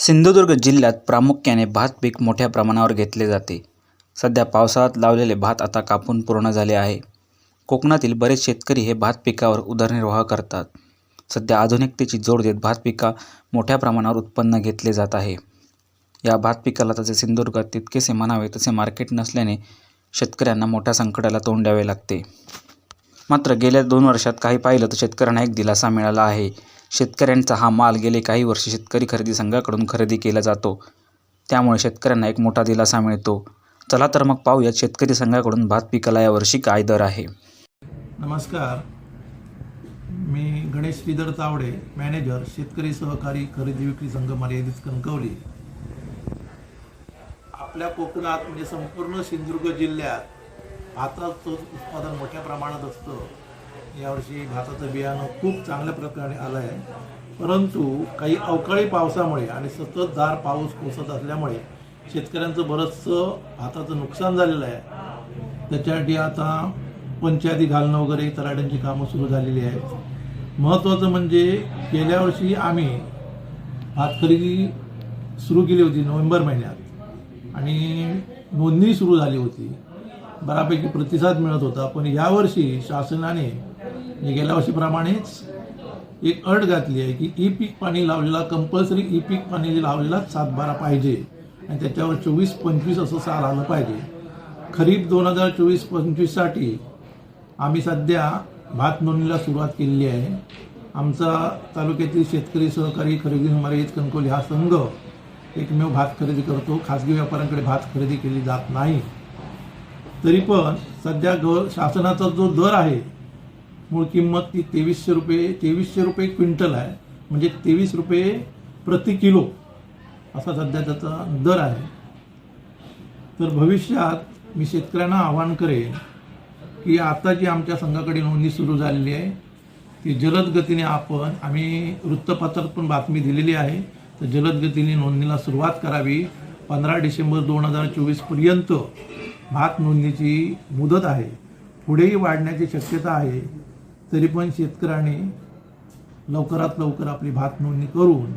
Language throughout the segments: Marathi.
सिंधुदुर्ग जिल्ह्यात प्रामुख्याने भात पीक मोठ्या प्रमाणावर घेतले जाते. सध्या पावसाळ्यात लावलेले भात आता कापून पूर्ण झाले आहे. कोकणातील बरेच शेतकरी हे भात पिकावर उदरनिर्वाह करतात. सध्या आधुनिकतेची जोड देत भात पिका मोठ्या प्रमाणावर उत्पन्न घेतले जात आहे. या भात पिकाला तसे सिंधुदुर्गात तितकेसे म्हणावे तसे मार्केट नसल्याने शेतकऱ्यांना मोठ्या संकटाला तोंड द्यावे लागते. मात्र गेल्या दोन वर्षात काही पाहिलं तर शेतकऱ्यांना एक दिलासा मिळाला आहे. शेतकऱ्यांचा हा माल गेले काही वर्ष शेतकरी खरेदी संघाकडून खरेदी केला जातो. त्यामुळे शेतकऱ्यांना एक मोठा दिलासा मिळतो. चला तर मग पाहूयात शेतकरी संघाकडून भात पिकाला यावर्षी काय दर आहे. नमस्कार मी गणेश श्रीधर तावडे मॅनेजर शेतकरी सहकारी खरेदी विक्री संघ मर्यादित कणकवली आपल्या कोकणात म्हणजे संपूर्ण सिंधुदुर्ग जिल्ह्यात भाताचं उत्पादन मोठ्या प्रमाणात असतं यावर्षी भाताचं बियाणं खूप चांगल्या प्रकारे आलं आहे परंतु काही अवकाळी पावसामुळे आणि सततधार पाऊस कोसत असल्यामुळे शेतकऱ्यांचं बरंचसं भाताचं नुकसान झालेलं आहे. त्याच्यासाठी आता पंचायती घालणं वगैरे तलाट्यांची कामं सुरू झालेली आहेत. महत्त्वाचं म्हणजे गेल्या वर्षी आम्ही भात खरेदी सुरू केली होती नोव्हेंबर महिन्यात. आणि नोंदणी सुरू झाली होती. बऱ्यापैकी प्रतिसाद मिळत होता. पण यावर्षी शासनाने म्हणजे गेल्या वर्षीप्रमाणेच एक अट घातली आहे की ई पीक पाणी लावलेला कंपल्सरी ई पीक पाणी लावलेला सातबारा पाहिजे. आणि त्याच्यावर चोवीस पंचवीस असं सार आलं पाहिजे. खरीप दोन हजार चोवीस पंचवीससाठी आम्ही सध्या भात नोंदणीला सुरुवात केलेली आहे. आमचा तालुक्यातील शेतकरी सहकारी खरेदी मर्यादित कणकोली हा संघ एकमेव भात खरेदी करतो. खाजगी व्यापाऱ्यांकडे भात खरेदी केली जात नाही. तरी पण सध्या ग शासनाचा जो दर आहे मूळ किंमत ती तेवीसशे रुपये तेवीसशे रुपये क्विंटल आहे. म्हणजे तेवीस रुपये प्रति किलो असा सध्या त्याचा दर आहे. तर भविष्यात मी शेतकऱ्यांना आवाहन करेन की आता जी आमच्या संघाकडे नोंदणी सुरू झालेली आहे ती जलद गतीने आपण आम्ही वृत्तपत्रात पण बातमी दिलेली आहे तर जलद गतीने नोंदणीला सुरुवात करावी. पंधरा डिसेंबर दोन हजार चोवीसपर्यंत भात नोंदणीची मुदत आहे पुढेही वाढण्याची शक्यता आहे तरी पण शेतकऱ्यांनी लवकरात लवकर आपली भात नोंदणी करून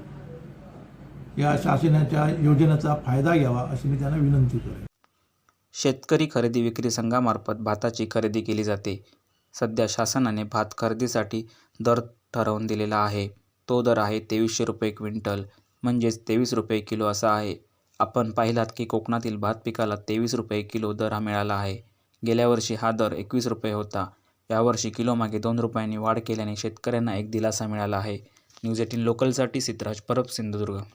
या शासनाच्या योजनेचा फायदा घ्यावा अशी मी त्यांना विनंती करेन शेतकरी खरेदी विक्री संघामार्फत भाताची खरेदी केली जाते. सध्या शासनाने भात खरेदीसाठी दर ठरवून दिलेला आहे. तो दर आहे तेवीसशे रुपये क्विंटल म्हणजेच तेवीस रुपये किलो असा आहे. आपण पाहिलात की कोकणातील भात पिकाला तेवीस रुपये किलो दर हा मिळाला आहे. गेल्या वर्षी हा दर एकवीस रुपये होता. यावर्षी किलोमागे दोन रुपयांनी वाढ केल्याने शेतकऱ्यांना एक दिलासा मिळाला आहे. न्यूज एटीन लोकलसाठी सिद्धराज परब सिंधुदुर्ग